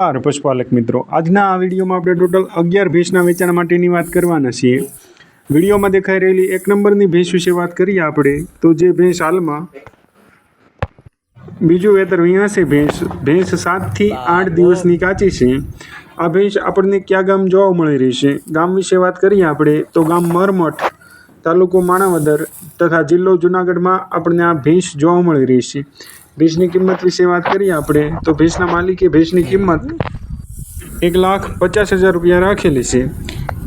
નમસ્કાર, પશુપાલક મિત્રો. આજના આ વિડીયોમાં આપણે ટોટલ અગિયાર ભેંસના વેચાણ માટેની વાત કરવાના છીએ. વિડીયોમાં દેખાઈ રહેલી એક નંબરની ભેંસ વિશે વાત કરીએ આપણે. તો જે ભેંસ હાલમાં, બીજું વેતર વિયાસે ભેંસ ભેંસ સાતથી આઠ દિવસની કાચી છે. આ ભેંસ આપણને કયા ગામ જોવા મળી રહી છે? ગામ વિશે વાત કરીએ આપણે, તો ગામ મરમઠ તાલુકો માણાવદર તથા જિલ્લો જુનાગઢમાં આપણને આ ભેંસ જોવા મળી રહી છે. ભેંસની કિંમત વિશે વાત કરીએ આપણે, તો ભેજના માલિકે ભેંસની કિંમત એક લાખ પચાસ હજાર રૂપિયા રાખેલી છે.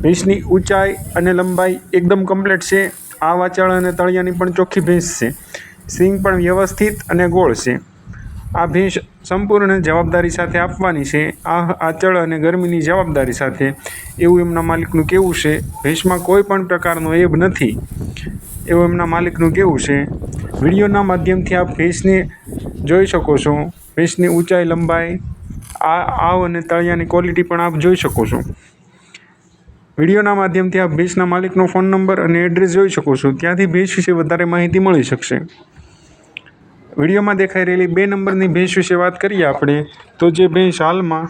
ભેંસની ઊંચાઈ અને લંબાઈ એકદમ કમ્પ્લીટ છે. આ વાચાળ અને તળિયાની પણ ચોખ્ખી ભેંસ છે. સિંગ પણ વ્યવસ્થિત અને ગોળ છે. આ ભેંસ સંપૂર્ણ જવાબદારી સાથે આપવાની છે. આ આચળ અને ગરમીની જવાબદારી સાથે. એવું એમના માલિકનું કહેવું છે. ભેંસમાં કોઈ પણ પ્રકારનો એબ નથી. એવું એમના માલિકનું કહેવું છે. વિડીયોના માધ્યમથી આ ભેંસને જોઈ શકો છો. ભેંસની ઊંચાઈ લંબાઈ, આ, આવ અને તળિયાની ક્વોલિટી પણ આપ જોઈ શકો છો. વિડીયોના માધ્યમથી આપ ભેંસના માલિકનો ફોન નંબર અને એડ્રેસ જોઈ શકો છો. ત્યાંથી ભેંસ વિશે વધારે માહિતી મળી શકશે. વિડીયોમાં દેખાઈ રહેલી બે નંબરની ભેંસ વિશે વાત કરીએ આપણે, તો જે ભેંસ હાલમાં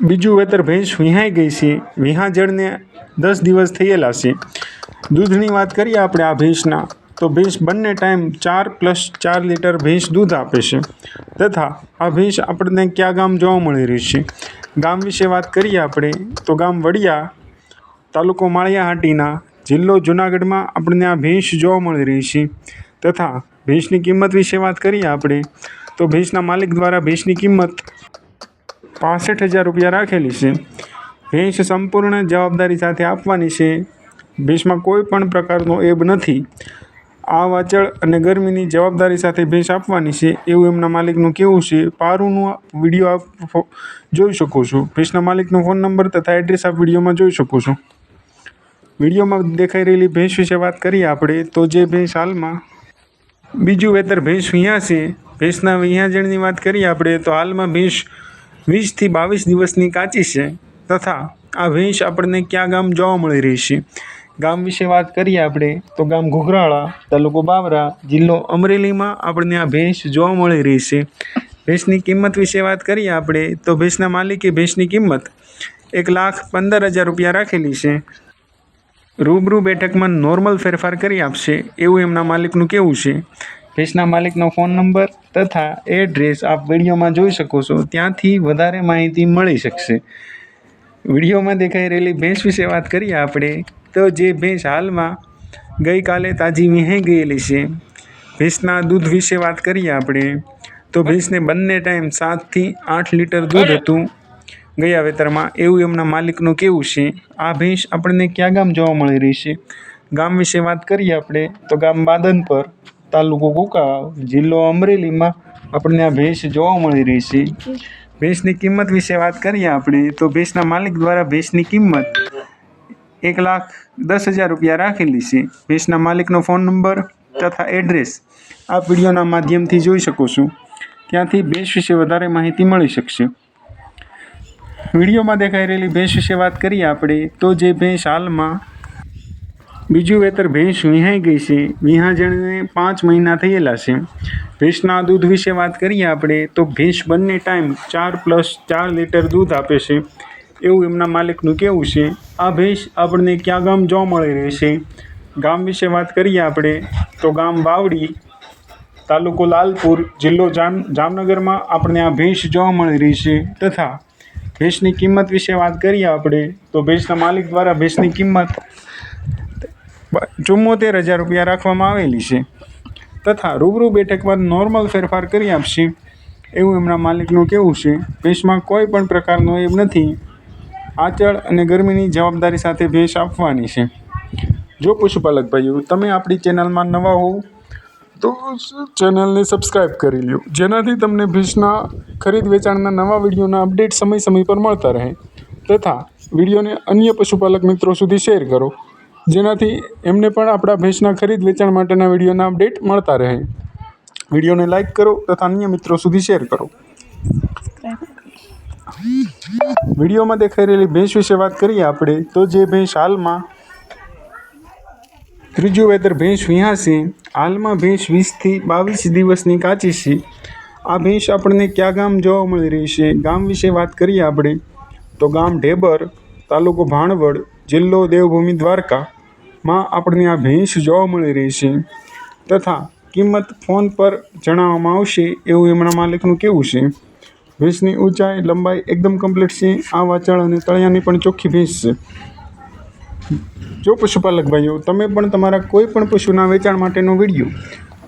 બીજું વેતર ભેંસ વિહાઈ ગઈ છે. વિહાજળને દસ દિવસ થયેલા છે. દૂધની વાત કરીએ આપણે આ ભેંસના. તો ભેંસ બંને ટાઈમ ચાર પ્લસ ચાર લીટર ભેંસ દૂધ આપે છે. તથા આ ભેંસ આપણને કયા ગામ જોવા મળી રહી છે? ગામ વિશે વાત કરીએ આપણે, તો ગામ વડિયા તાલુકો માળિયાહાટીના જિલ્લો જુનાગઢમાં આપણને આ ભેંસ જોવા મળી રહી છે. તથા ભેંસની કિંમત વિશે વાત કરીએ આપણે, તો ભેંસના માલિક દ્વારા ભેંસની કિંમત પાસઠ હજાર રૂપિયા રાખેલી છે. ભેંસ સંપૂર્ણ જવાબદારી સાથે આપવાની છે. ભેંસમાં કોઈ પણ પ્રકારનો એબ નથી. આ વાચળ અને ગરમીની જવાબદારી સાથે ભેંસ આપવાની છે એવું એમના માલિકનું કહેવું છે. પારુનું વીડિયો આપ જોઈ શકો છો. ભેંસના માલિકનો ફોન નંબર તથા એડ્રેસ આપ વિડીયોમાં જોઈ શકો છો. વિડીયોમાં દેખાઈ રહેલી ભેંસ વિશે વાત કરીએ આપણે, તો જે ભેંસ હાલમાં બીજું વેતર ભેંસ વિયા છે. ભેંસના વિયાજણની વાત કરીએ આપણે, તો હાલમાં ભેંસ વીસથી બાવીસ દિવસની કાચી છે તથા આ ભેંસ આપણને ક્યાં ગામ જોવા મળી રહી છે? ગામ વિશે વાત કરીએ આપણે, તો ગામ ઘોઘરાળા, તાલુકો બાવરા, જિલ્લો અમરેલીમાં આપણને આ ભેંસ જોવા મળી રહી છે. ભેંસની કિંમત વિશે વાત કરીએ આપણે, તો ભેંસના માલિકે ભેંસની કિંમત એક લાખ પંદર હજાર રૂપિયા રાખેલી છે. રૂબરૂ બેઠકમાં નોર્મલ ફેરફાર કરી આપશે, એવું એમના માલિકનું કહેવું છે. ભેંસના માલિકનો ફોન નંબર તથા એડ્રેસ આપ વિડીયોમાં જોઈ શકો છો, ત્યાંથી વધારે માહિતી મળી શકશે. વિડીયોમાં દેખાઈ રહેલી ભેંસ વિશે વાત કરીએ આપણે તો જે ભેંસ હાલમાં ગઈકાલે તાજી વિહાઈ ગયેલી છે, ભેંસના દૂધ વિશે વાત કરીએ આપણે, તો ભેંસને બંને ટાઈમ સાતથી આઠ લીટર દૂધ હતું. ગયા વેતરમાં એવું એમના માલિકનું કેવું છે, આ ભેંસ આપણને ક્યાં ગામ જોવા મળી રહી છે? ગામ વિશે વાત કરીએ આપણે, તો ગામ બાદનપર તાલુકો કુકા જિલ્લો અમરેલીમાં આપણને આ ભેંસ જોવા મળી રહી છે. ભેંસની કિંમત વિશે વાત કરીએ આપણે, તો ભેંસના માલિક દ્વારા ભેંસની કિંમત એક લાખ દસ હજાર રૂપિયા રાખેલી છે. ભેંસના માલિકનો ફોન નંબર તથા એડ્રેસ આ વિડીયોના માધ્યમથી જોઈ શકો છો. ત્યાંથી ભેંસ વિશે વધારે માહિતી મળી શકશે. વિડીયોમાં દેખાઈ રહેલી ભેંસ વિશે વાત કરીએ આપણે, તો જે ભેંસ હાલમાં બીજું વેતર ભેંસ વિહાઈ ગઈ છે. વિહાજણને પાંચ મહિના થયેલા છે. ભેંસના દૂધ વિશે વાત કરીએ આપણે, તો ભેંસ બંને ટાઈમ ચાર પ્લસ ચાર લીટર દૂધ આપે છે. એવું એમના માલિકનું કહેવું છે? આ ભેંસ આપણને ક્યાં ગામ જોવા મળી રહેશે? ગામ વિશે વાત કરીએ આપણે, તો ગામ વાવડી તાલુકો લાલપુર જિલ્લો જામ, જામનગરમાં આપણને આ ભેંસ જોવા મળી રહી છે તથા ભેંસની કિંમત વિશે વાત કરીએ આપણે, તો ભેંસના માલિક દ્વારા ભેંસની કિંમત ચુમ્મોતેર હજાર રૂપિયા રાખવામાં આવેલી છે. તથા રૂબરૂ બેઠકમાં નોર્મલ ફેરફાર કરી આપશે. એવું એમના માલિકનું કહેવું છે? ભેંસમાં કોઈ પણ પ્રકારનો એમ નથી. આચળ અને ગરમીની જવાબદારી સાથે ભેંસ આપવાની છે. જો પશુપાલક ભાઈઓ, તમે આપણી ચેનલમાં નવા હોવ, તો ચેનલને સબસ્ક્રાઈબ કરી લ્યો. જેનાથી તમને ભેંસના ખરીદ વેચાણના નવા વિડીયોના અપડેટ સમય સમય પર મળતા રહે. તથા વિડીયોને અન્ય પશુપાલક મિત્રો સુધી શેર કરો. જેનાથી એમને પણ આપણા ભેંસના ખરીદ વેચાણ માટેના વિડીયોના અપડેટ મળતા રહે. વિડીયોને લાઈક કરો તથા અન્ય મિત્રો સુધી શેર કરો. વિડીયોમાં દેખાઈ રહેલી ભેંસ વિશે વાત કરીએ આપણે, તો જે ભેંસ હાલમાં ત્રીજું વેતર ભેંસ વિહાશે હાલમાં ભેંસ વીસથી બાવીસ દિવસની કાચી છે. આ ભેંસ આપણને કયા ગામ જોવા મળી રહી છે, ગામ વિશે વાત કરીએ આપણે. તો ગામ ઢેબર, તાલુકો ભાણવડ, જિલ્લો દેવભૂમિ દ્વારકામાં આપણને આ ભેંસ જોવા મળી રહી છે. તથા કિંમત ફોન પર જણાવવામાં આવશે, એવું એમના માલિકનું કેવું છે. ભેંસની ઊંચાઈ, લંબાઈ એકદમ કમ્પ્લીટ છે. આ વાચાળ અને તળિયાની પણ ચોખ્ખી ભેંસ છે. જો પશુપાલક ભાઈઓ, તમે પણ તમારા કોઈ પણ પશુના વેચાણ માટેનો વીડિયો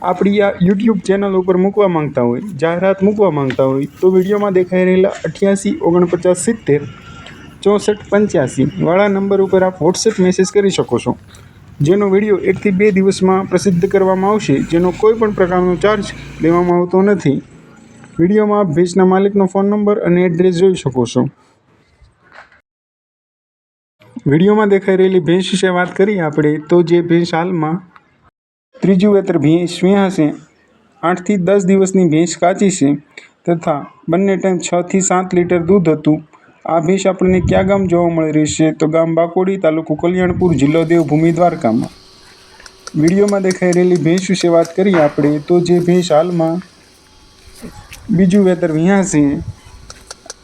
આપણી આ યુટ્યુબ ચેનલ ઉપર મૂકવા માંગતા હોય, જાહેરાત મૂકવા માંગતા હોય, તો વિડીયોમાં દેખાઈ રહેલા અઠ્યાસી, ઓગણપચાસ, સિત્તેર, ચોસઠ, પંચ્યાસી વાળા નંબર ઉપર આપ વોટ્સએપ મેસેજ કરી શકો છો. જેનો વીડિયો એકથી બે દિવસમાં પ્રસિદ્ધ કરવામાં આવશે, જેનો કોઈ પણ પ્રકારનો ચાર્જ લેવામાં આવતો નથી. વિડીયોમાં ભેંસના માલિકનો ફોન નંબર અને એડ્રેસ જોઈ શકો છો. વિડીયોમાં દેખાઈ રહેલી ભેંસ વિશે વાત કરીએ આપણે, તો જે ભેંસ હાલમાં ત્રીજું વેતર ભેંસ છે. આઠથી દસ દિવસની ભેંસ કાચી છે તથા બંને ટાઈમ છથી સાત લીટર દૂધ હતું. આ ભેંસ આપણને ક્યાં ગામ જોવા મળી રહી છે? તો ગામ બાકોડી તાલુકો કલ્યાણપુર, જિલ્લો દેવભૂમિ, દ્વારકામાં. વિડીયોમાં દેખાઈ રહેલી ભેંસ વિશે વાત કરીએ આપણે, તો જે ભેંસ હાલમાં બીજું વેતર વિહાશે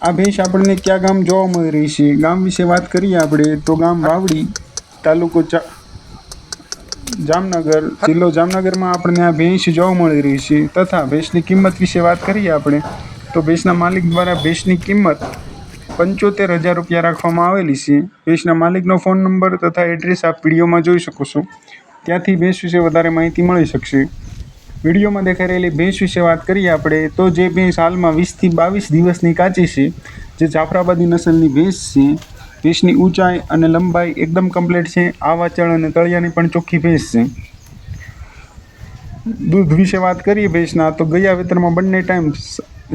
આ ભેંસ આપણને ક્યાં ગામ જોવા મળી રહી છે? ગામ વિશે વાત કરીએ આપણે. તો ગામ વાવડી તાલુકો ચા જામનગર. જિલ્લો જામનગરમાં આપણને આ ભેંસ જોવા મળી રહી છે. તથા ભેંસની કિંમત વિશે વાત કરીએ આપણે. તો ભેંસના માલિક દ્વારા ભેંસની કિંમત પંચોતેર હજાર રૂપિયા રાખવામાં આવેલી છે. ભેંસના માલિકનો ફોન નંબર તથા એડ્રેસ આપ વિડીયોમાં જોઈ શકો છો. ત્યાંથી ભેંસ વિશે વધારે માહિતી મળી શકશે. વિડીયોમાં દેખાઈ રહેલી ભેંસ વિશે વાત કરીએ આપણે, તો જે ભેંસ હાલમાં વીસથી બાવીસ દિવસની કાચી છે, જે જાફરાબાદી નસલની ભેંસ છે, ભેંસની ઊંચાઈ અને લંબાઈ એકદમ કમ્પ્લીટ છે આ વાચળ અને તળિયાની પણ ચોખ્ખી ભેંસ છે. દૂધ વિશે વાત કરીએ ભેંસના, તો ગયા વેતરમાં બંને ટાઈમ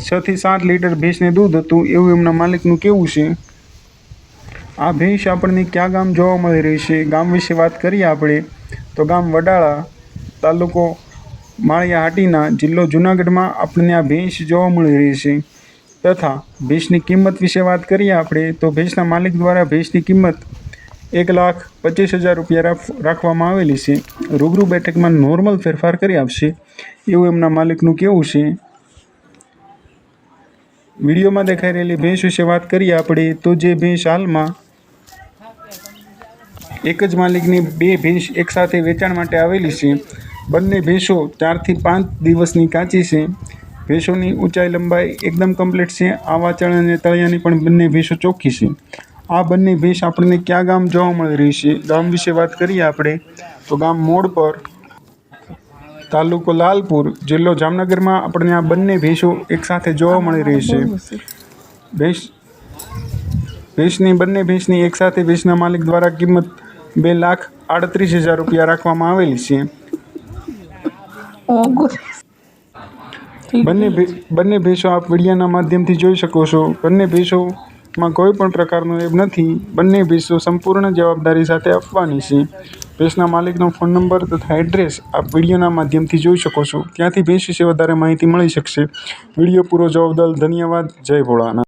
છ થી સાત લીટર ભેંસને દૂધ હતું, એવું એમના માલિકનું કેવું છે? આ ભેંસ આપણને ક્યાં ગામ જોવા મળી રહી છે? ગામ વિશે વાત કરીએ આપણે, તો ગામ વડાળા તાલુકો માળિયા હાટીના જિલ્લો જુનાગઢમાં આપણને આ ભેંસ જોવા મળી રહી છે. તથા ભેંસની કિંમત વિશે વાત કરીએ આપણે, તો ભેંસના માલિક દ્વારા ભેંસની કિંમત એક લાખ પચીસ હજાર રૂપિયા રાખ- રાખવામાં આવેલી છે. રૂબરૂ બેઠકમાં નોર્મલ ફેરફાર કરી આપશે. એવું એમના માલિકનું કહેવું છે. વિડીયોમાં દેખાઈ રહેલી ભેંસ વિશે વાત કરીએ આપણે, તો જે ભેંસ હાલમાં એક જ માલિકની બે ભેંસ એકસાથે વેચાણ માટે આવેલી છે. બંને ભેંસો ચારથી પાંચ દિવસની કાચી છે. ભેંસોની ઊંચાઈ લંબાઈ એકદમ કમ્પ્લીટ છે. આ વાચળ અને તળિયાની પણ બંને ભેંસો ચોખ્ખી છે. આ બંને ભેંસ આપણને ક્યાં ગામ જોવા મળી રહી છે? ગામ વિશે વાત કરીએ આપણે. તો ગામ મોડ પર તાલુકો લાલપુર જિલ્લો જામનગરમાં આપણને આ બંને ભેંસો એકસાથે જોવા મળી રહી છે. ભેંસ, ભેંસની બંને ભેંસની એકસાથે ભેંસના માલિક દ્વારા કિંમત બે લાખ આડત્રીસ હજાર રૂપિયા રાખવામાં આવેલી છે. બંને બંને ભેંસો આપ વિડિયાના માધ્યમથી જોઈ શકો છો. બંને ભેંસોમાં કોઈ પણ પ્રકારનો એબ નથી. બંને ભેંસો સંપૂર્ણ જવાબદારી સાથે આપવાની છે. ભેંસના માલિકનો ફોન નંબર તથા એડ્રેસ આપ વિડીયોના માધ્યમથી જોઈ શકો છો. ત્યાંથી ભેંસ વિશે વધારે માહિતી મળી શકશે. વીડિયો પૂરો જોવા ધન્યવાદ. જય ભોળાનાથ.